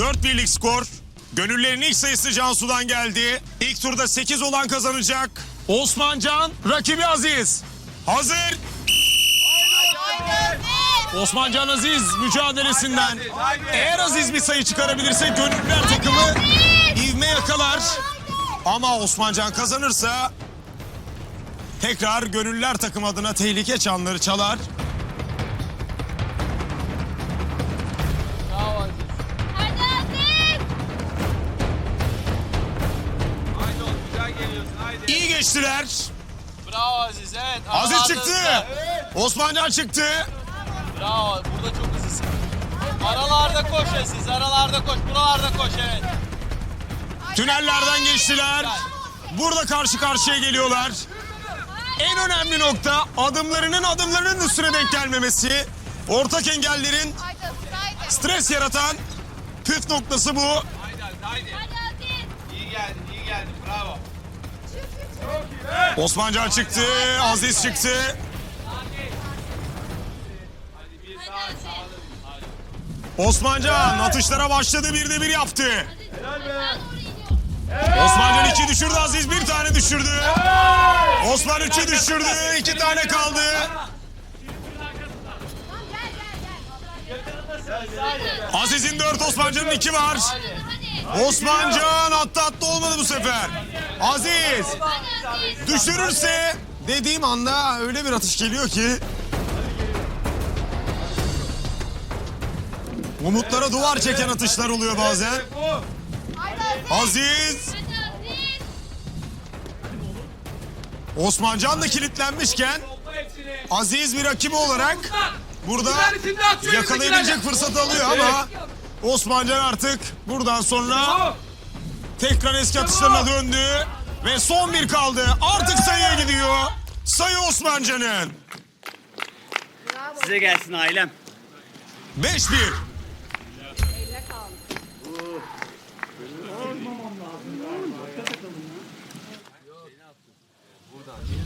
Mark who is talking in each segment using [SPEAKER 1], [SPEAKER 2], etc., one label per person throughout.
[SPEAKER 1] 4 birlik skor. Gönüllerin ilk sayısı Cansu'dan geldi. İlk turda 8 olan kazanacak. Osmancan, rakibi Aziz. Hazır. Osmancan Aziz mücadelesinden. Eğer Aziz bir sayı çıkarabilirse gönüller takımı ivme yakalar. Ama Osmancan kazanırsa tekrar gönüller takım adına tehlike çanları çalar. Geçtiler.
[SPEAKER 2] Bravo Aziz evet.
[SPEAKER 1] Aziz çıktı.
[SPEAKER 2] hızlı.
[SPEAKER 1] Osmancan çıktı.
[SPEAKER 2] Bravo burada çok hızlısın. Aralarda koş Aziz aralarda koş buralarda koş evet.
[SPEAKER 1] Tünellerden geçtiler. Burada karşı karşıya geliyorlar. En önemli nokta adımlarının adımlarının üstüne denk gelmemesi. Ortak engellerin stres yaratan püf noktası bu.
[SPEAKER 2] Haydi haydi. İyi geldin iyi geldin bravo.
[SPEAKER 1] Osmancan çıktı, Aziz çıktı. Osmancan atışlara başladı bir de bir yaptı. Osmancan iki düşürdü, Aziz bir tane düşürdü. Osman üçü düşürdü, iki tane kaldı. Aziz'in dört, Osmancan'ın iki var. Osmancan attı attı olmadı bu sefer. Aziz düşürürse dediğim anda öyle bir atış geliyor ki. Umutlara duvar çeken atışlar oluyor bazen.
[SPEAKER 3] Aziz.
[SPEAKER 1] Osmancan da kilitlenmişken Aziz bir rakibi olarak burada yakalayabilecek fırsat alıyor ama Osmancan artık buradan sonra tekrar eski atışlarına döndü ve son bir kaldı. Artık sayıya gidiyor. Sayı Osmancan'ın.
[SPEAKER 4] Size gelsin ailem.
[SPEAKER 1] 5-1.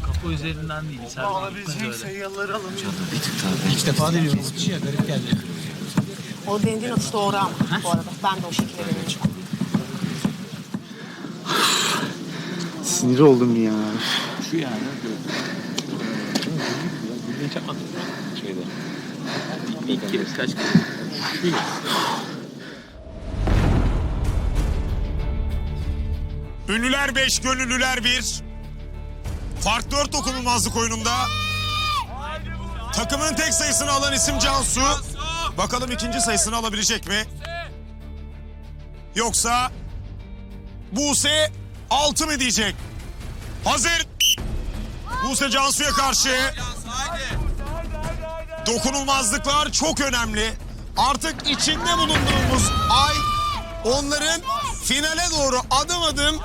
[SPEAKER 5] Kapı üzerinden değil. Sen alabileceğin
[SPEAKER 4] sayıları alın.
[SPEAKER 5] İlk defa deniyorum. Ya garip geldi.
[SPEAKER 6] O denediğin atış doğru ama bu arada. Ben de o şekilde deneyeceğim.
[SPEAKER 7] Sinir oldum ya.
[SPEAKER 5] Şu yani. Hiç yapmadım. Şeyde. İlk kere kaç kere? Şu ya.
[SPEAKER 1] Ünlüler 5, gönüllüler 1. Fark 4 dokunulmazlık oyununda. Takımın tek sayısını alan isim Cansu. Bakalım ikinci sayısını alabilecek mi? Yoksa Buse 6 mı diyecek? Hazır. Buse Cansu'ya karşı. Dokunulmazlıklar çok önemli. Artık içinde bulunduğumuz ay onların finale doğru adım adım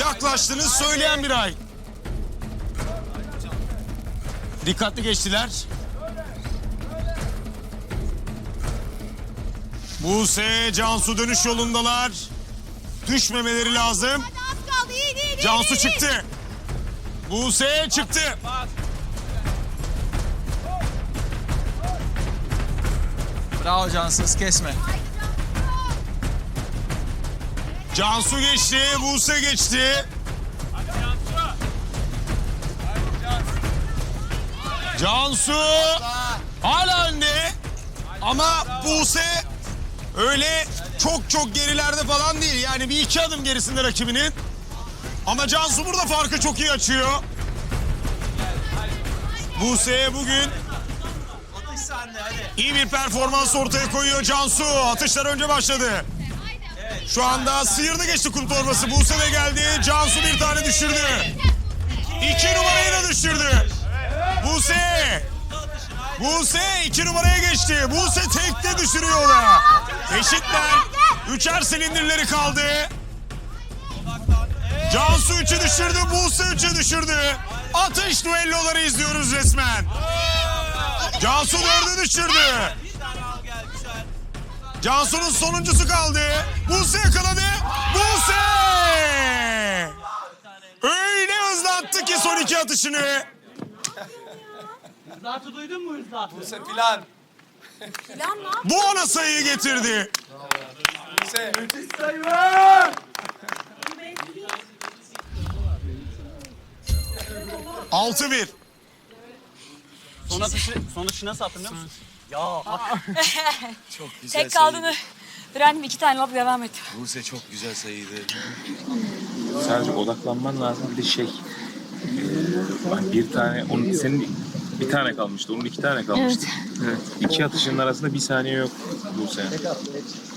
[SPEAKER 1] yaklaştığını söyleyen bir ay. Dikkatli geçtiler. Buse, Cansu dönüş yolundalar. Düşmemeleri lazım.
[SPEAKER 3] Az kaldı iyi iyi iyi.
[SPEAKER 1] Cansu çıktı. Buse çıktı.
[SPEAKER 2] Bravo cansız kesme.
[SPEAKER 1] Cansu geçti, Buse geçti. Cansu hala önde. Ama Buse öyle çok çok gerilerde falan değil. Yani bir iki adım gerisinde rakibinin. Ama Cansu burada farkı çok iyi açıyor. Buse bugün iyi bir performans ortaya koyuyor Cansu. Atışlar önce başladı. Şu anda sıyırdı geçti kum torbası. Buse de geldi. Cansu bir tane düşürdü. İki numarayı da düşürdü. Buse. Buse iki numaraya geçti. Buse tekte düşürüyor ona. Eşitler. Üçer silindirleri kaldı. Cansu üçü düşürdü. Buse üçü düşürdü. Atış düelloları izliyoruz resmen. Cansu dördü düşürdü. Cansu'nun sonuncusu kaldı. Buse yakaladı. Buse! Öyle hızlattı ki son iki atışını.
[SPEAKER 4] Zatı duydun mu Hüsnü?
[SPEAKER 2] Buse plan.
[SPEAKER 6] Plan lan.
[SPEAKER 1] Bu ona sayıyı getirdi.
[SPEAKER 2] Buse.
[SPEAKER 1] Altı bir.
[SPEAKER 4] Son atışı, son atışı nasıl hatırlıyor musun? Ya
[SPEAKER 8] Tek kaldığını öğrendim. iki tane lap devam etti.
[SPEAKER 5] Buse çok güzel sayıydı. Sadece odaklanman lazım. Bir de şey. bak bir tane, onun, senin bir tane kalmıştı. Onun iki tane kalmıştı. Evet. İki atışın arasında bir saniye yok Buse.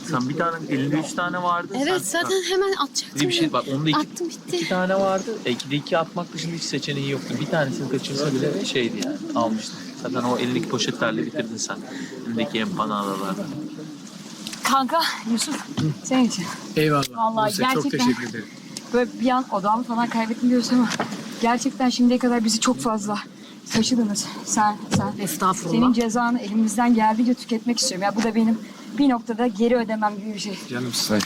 [SPEAKER 5] Sen bir tane, elinde üç tane vardı.
[SPEAKER 9] Evet
[SPEAKER 5] Sen-
[SPEAKER 9] zaten hemen
[SPEAKER 5] Bir
[SPEAKER 9] atacaktım.
[SPEAKER 5] de bir şey bak onda iki,
[SPEAKER 9] Attım bitti.
[SPEAKER 5] iki tane vardı. E, ikide iki atmak dışında hiç seçeneği yoktu. Bir tanesini kaçırsa bile şeydi yani almıştın. Zaten o elindeki poşetlerle bitirdin sen. Elindeki empanadalarla.
[SPEAKER 8] Kanka Yusuf senin için.
[SPEAKER 7] Eyvallah.
[SPEAKER 8] Vallahi
[SPEAKER 7] Buse, çok
[SPEAKER 8] gerçekten-
[SPEAKER 7] teşekkür ederim.
[SPEAKER 8] Böyle bir an odamı falan kaybettim diyorsun ama gerçekten şimdiye kadar bizi çok fazla taşıdınız. Sen, sen.
[SPEAKER 6] Estağfurullah.
[SPEAKER 8] Senin cezanı elimizden geldiğince tüketmek istiyorum. Ya bu da benim bir noktada geri ödemem gibi bir şey.
[SPEAKER 5] Canımsın.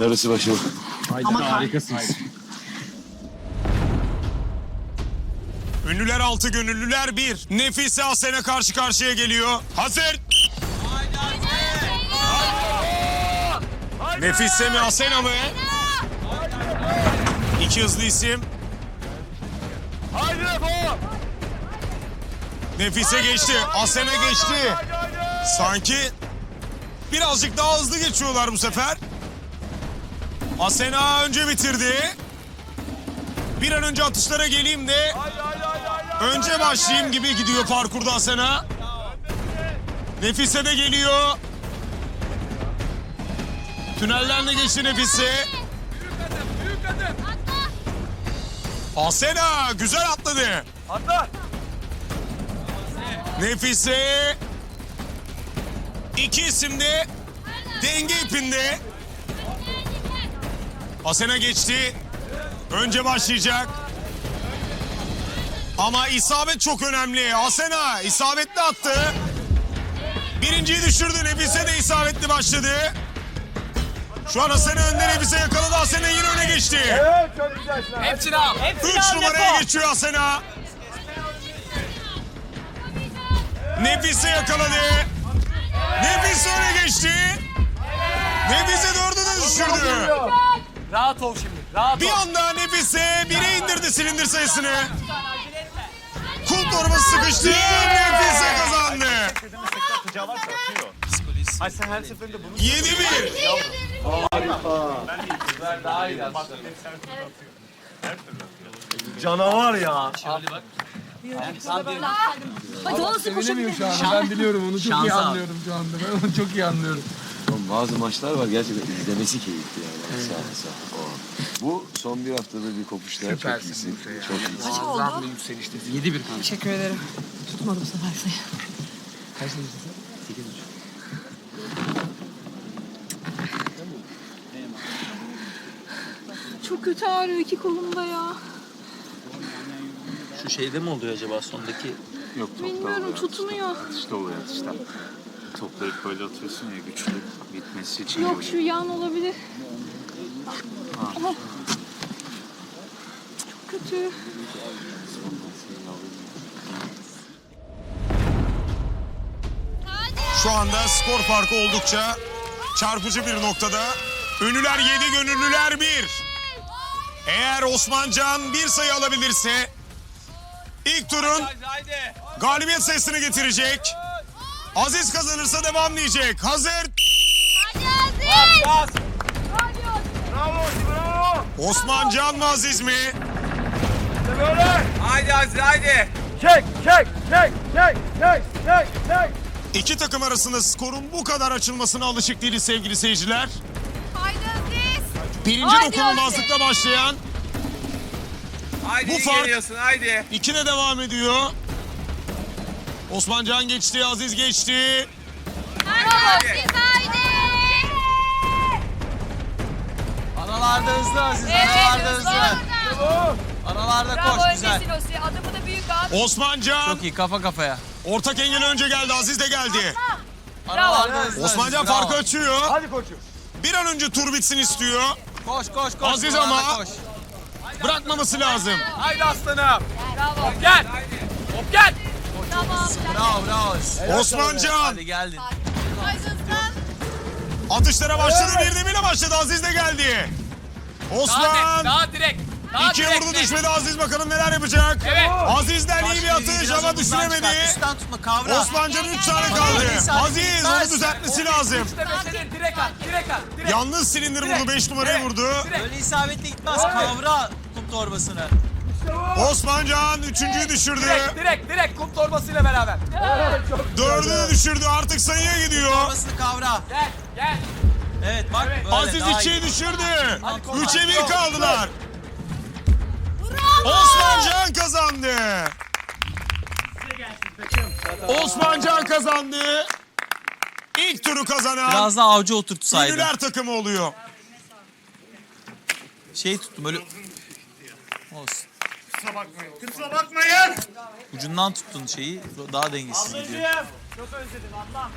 [SPEAKER 5] Darısı başım.
[SPEAKER 7] Harikasınız.
[SPEAKER 1] Ünlüler altı gönüllüler bir. Nefise Asena karşı karşıya geliyor. Hazır. Nefise mi Asena mı? İki hızlı isim. Nefise geçti. Asena geçti. Sanki birazcık daha hızlı geçiyorlar bu sefer. Asena önce bitirdi. Bir an önce atışlara geleyim de önce başlayayım gibi gidiyor parkurda Asena. Nefise de geliyor. Tünelden de geçti Nefise. Asena güzel atladı.
[SPEAKER 2] Atla.
[SPEAKER 1] Nefise. İki isim de denge ipinde. Asena geçti. Önce başlayacak. Ama isabet çok önemli. Asena isabetli attı. Birinciyi düşürdü. Nefise de isabetli başladı. Şu an Asena önde Nefise yakaladı. Asena yine öne geçti.
[SPEAKER 2] Hepsini al.
[SPEAKER 1] Üç numaraya geçiyor Asena. Nefise yakaladı. Nefise öne geçti. Nefise dördü de düşürdü.
[SPEAKER 2] Rahat ol şimdi. Rahat
[SPEAKER 1] Bir
[SPEAKER 2] ol.
[SPEAKER 1] anda Nefise bire indirdi silindir sayısını. Kum torbası sıkıştı. Nefise kazandı.
[SPEAKER 2] Ay sen her seferinde bunu
[SPEAKER 1] 7-1.
[SPEAKER 2] canavar ya.
[SPEAKER 8] Hadi nasıl koşabilir?
[SPEAKER 7] Ben biliyorum onu çok iyi
[SPEAKER 4] Şansa.
[SPEAKER 7] anlıyorum şu anda. Ben onu çok iyi anlıyorum.
[SPEAKER 10] Oğlum bazı maçlar var gerçekten izlemesi keyifli yani. Sağ sağ. O. Bu son bir haftada bir kopuşlar çok
[SPEAKER 7] Süpersin
[SPEAKER 10] iyisin.
[SPEAKER 7] Buse ya.
[SPEAKER 10] Çok iyisin.
[SPEAKER 7] Muazzam bir yükselişte. 7-1 kanka.
[SPEAKER 6] Teşekkür ederim. Tutmadı bu sefer sayı.
[SPEAKER 7] Kaç demiştin sen? 8.5.
[SPEAKER 9] Çok kötü ağrıyor iki kolumda ya.
[SPEAKER 5] Şeyde mi oluyor acaba sondaki?
[SPEAKER 10] Yok topta
[SPEAKER 9] Bilmiyorum
[SPEAKER 10] oluyor.
[SPEAKER 9] tutmuyor.
[SPEAKER 10] Atışta oluyor atışta. Topları böyle atıyorsun ya güçlü gitmesi için.
[SPEAKER 9] Yok şu yan olabilir. Ah. Çok kötü.
[SPEAKER 1] Şu anda skor farkı oldukça çarpıcı bir noktada. Ünlüler 7, gönüllüler 1. Eğer Osmancan bir sayı alabilirse ilk turun galibiyet sayısını getirecek. Aziz kazanırsa devam diyecek. Hazır.
[SPEAKER 3] Hadi Aziz.
[SPEAKER 2] Bas.
[SPEAKER 3] Hadi Aziz.
[SPEAKER 2] Bravo bravo.
[SPEAKER 1] Osmancan mı Aziz mi?
[SPEAKER 2] Böyle. Haydi Aziz haydi. Çek çek çek çek çek çek çek.
[SPEAKER 1] İki takım arasında skorun bu kadar açılmasına alışık değiliz sevgili seyirciler.
[SPEAKER 3] Haydi Aziz.
[SPEAKER 1] Birinci dokunulmazlıkla başlayan
[SPEAKER 2] Haydi
[SPEAKER 1] Bu
[SPEAKER 2] iyi
[SPEAKER 1] fark-
[SPEAKER 2] geliyorsun haydi.
[SPEAKER 1] ikine devam ediyor. Osmancan geçti, Aziz geçti.
[SPEAKER 3] Bravo Aziz haydi.
[SPEAKER 2] Aralarda hızlı Aziz.
[SPEAKER 3] Evet
[SPEAKER 2] Aralarda
[SPEAKER 3] hızlı.
[SPEAKER 2] Aralarda
[SPEAKER 8] Bravo
[SPEAKER 2] koş güzel.
[SPEAKER 8] öndesin Osi. Adımı da büyük at.
[SPEAKER 1] Osmancan
[SPEAKER 2] Çok iyi kafa kafaya.
[SPEAKER 1] ortak engel önce geldi, Aziz de geldi.
[SPEAKER 2] Aralarda hızlı.
[SPEAKER 1] Osmancan
[SPEAKER 2] Aziz, bravo.
[SPEAKER 1] farkı açıyor.
[SPEAKER 2] Hadi koçum.
[SPEAKER 1] Bir an önce tur bitsin istiyor.
[SPEAKER 2] Koş koş koş.
[SPEAKER 1] Aziz
[SPEAKER 2] Buralarda
[SPEAKER 1] ama-
[SPEAKER 2] Koş.
[SPEAKER 1] Bırakmaması lazım.
[SPEAKER 2] Haydi aslanım.
[SPEAKER 8] Bravo.
[SPEAKER 2] Hop gel. Hop gel.
[SPEAKER 3] Tamam.
[SPEAKER 2] Bravo bravo.
[SPEAKER 1] Osmancan
[SPEAKER 2] Hadi geldin.
[SPEAKER 1] Atışlara başladı. Bir de bile başladı. Aziz de geldi. Osman.
[SPEAKER 3] Daha direkt. Daha
[SPEAKER 1] İkiye vurdu düşmedi Aziz bakalım neler yapacak.
[SPEAKER 3] Evet.
[SPEAKER 1] Aziz'den iyi bir atış ama düşüremedi.
[SPEAKER 2] Üstten tutma kavra.
[SPEAKER 1] Osmancan'ın 3 tane kaldı. Aziz onu düzeltmesi lazım.
[SPEAKER 3] Direkt at, direkt at. Direkt.
[SPEAKER 1] Yalnız silindir vurdu 5 numarayı vurdu.
[SPEAKER 2] Öyle isabetli gitmez. Kavra torbasını.
[SPEAKER 1] Osmancan üçüncüyü düşürdü.
[SPEAKER 3] Direkt, direkt, direkt kum torbasıyla beraber.
[SPEAKER 1] Dördü de düşürdü artık sayıya gidiyor.
[SPEAKER 2] Torbasını kavra.
[SPEAKER 3] Gel, gel.
[SPEAKER 2] Evet bak böyle
[SPEAKER 1] Aziz
[SPEAKER 2] daha iyi.
[SPEAKER 1] ikiyi düşürdü. Üçe bir kaldılar. Osmancan kazandı. Osmancan kazandı. İlk turu kazanan
[SPEAKER 2] Biraz daha avcı oturtsaydı.
[SPEAKER 1] Ünlüler takımı oluyor.
[SPEAKER 2] Şey tuttum böyle. Olsun.
[SPEAKER 1] Kusura bakmayın.
[SPEAKER 2] Ucundan tuttun şeyi daha dengesiz gidiyor.
[SPEAKER 3] Çok özledim ablam.